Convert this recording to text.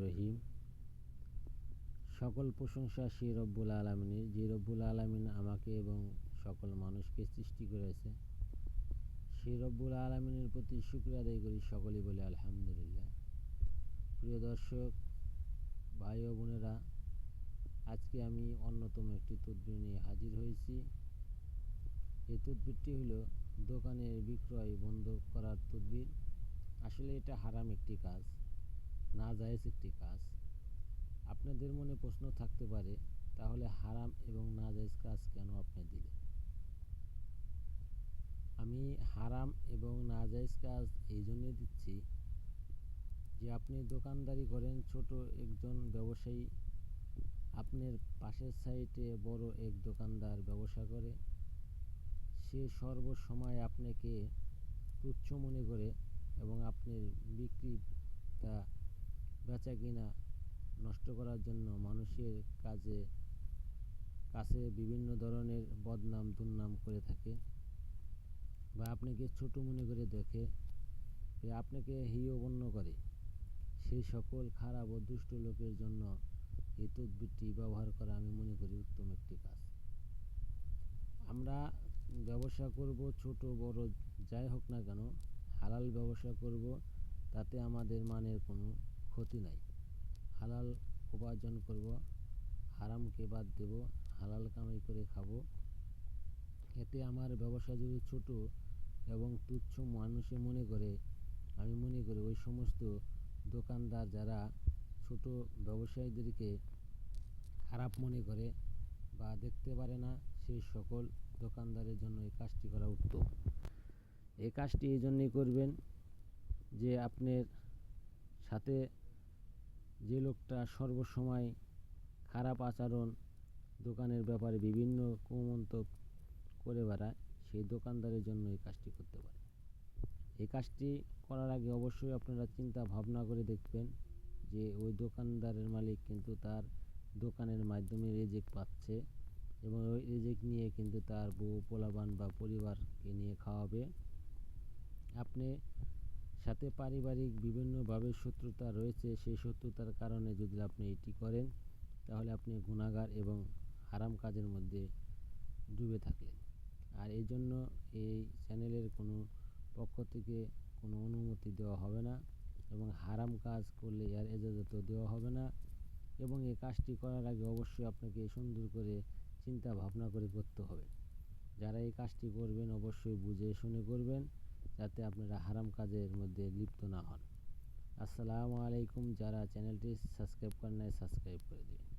রহিম সকল প্রশংসা সেই রব্বুল আলমিনের, যে রব্বুল আলমিন আমাকে এবং সকল মানুষকে সৃষ্টি করেছে। সেই রব্বুল আলমিনের প্রতি শুক্রিয়া আদায় করি সকলেই বলে আলহামদুলিল্লাহ। প্রিয় দর্শক, ভাই ও বোনেরা, আজকে আমি অন্যতম একটি তদবির নিয়ে হাজির হয়েছি। এই তদবিরটি হলো দোকানের বিক্রয় বন্ধ করার তদবির। আসলে এটা হারাম একটি কাজ না জায়েজ একটি কাজ। আপনাদের মনে প্রশ্ন থাকতে পারে, তাহলে হারাম এবং না জায়েজ কাজ কেন আপনি দিলেন? আমি হারাম এবং না জায়েজ কাজ এই জন্যে দিচ্ছি যে আপনি দোকানদারি করেন ছোট একজন ব্যবসায়ী। আপনার পাশের সাইডে বড় এক দোকানদার ব্যবসা করে। সে সর্বসময় আপনাকে তুচ্ছ মনে করে এবং আপনার বিক্রিটা বেচা কিনা নষ্ট করার জন্য মানুষের কাজে, কাছে বিভিন্ন ধরনের বদনাম, দুর্নাম করে থাকে বা আপনাকে ছোট মনে করে দেখে যে আপনাকে হিয়বন্য করে। সেই সকল খারাপ ও দুষ্ট লোকের জন্য এই তদবিরটি ব্যবহার করা আমি মনে করি উত্তম একটি কাজ। আমরা ব্যবসা করব ছোট, বড়, যাই হোক না কেন, হালাল ব্যবসা করব, তাতে আমাদের মানের কোনো ক্ষতি নাই। হালাল উপার্জন করব, হারামকে বাদ দেব, হালাল কামাই করে খাব। এতে আমার ব্যবসা যদি ছোট এবং তুচ্ছ মানুষে মনে করে, আমি মনে করি ওই সমস্ত দোকানদার যারা ছোট ব্যবসায়ীদেরকে খারাপ মনে করে বা দেখতে পারে না সেই সকল দোকানদারের জন্য এই কাজটি করা উত্তম। এই কাজটি এই জন্যই করবেন যে আপনার সাথে যে লোকটা সর্বসময় খারাপ আচরণ দোকানের ব্যাপারে বিভিন্ন কুমন্তব্য করে বেড়ায়, সেই দোকানদারের জন্য এই কাজটি করতে পারে। এই কাজটি করার আগে অবশ্যই আপনারা চিন্তা ভাবনা করে দেখবেন যে ওই দোকানদারের মালিক কিন্তু তার দোকানের মাধ্যমে রেজেক পাচ্ছে। এবং ওই রেজেক নিয়ে কিন্তু তার বউ পোলাবান বা পরিবারকে নিয়ে খাওয়াবে। আপনি সাথে পারিবারিক বিভিন্নভাবে শত্রুতা রয়েছে, সেই শত্রুতার কারণে যদি আপনি এটি করেন, তাহলে আপনি গুণাগার এবং হারাম কাজের মধ্যে ডুবে থাকলেন। আর এই জন্য এই চ্যানেলের কোনো পক্ষ থেকে কোনো অনুমতি দেওয়া হবে না এবং হারাম কাজ করলে এর এজাজতও দেওয়া হবে না। এবং এই কাজটি করার আগে অবশ্যই আপনাকে সুন্দর করে চিন্তা ভাবনা করে করতে হবে। যারা এই কাজটি করবেন অবশ্যই বুঝে শুনে করবেন যাতে আপনারা হারাম কাজের মধ্যে লিপ্ত না হন। আসসালামু আলাইকুম। যারা চ্যানেলটি সাবস্ক্রাইব করেন নাই, সাবস্ক্রাইব করে দিন।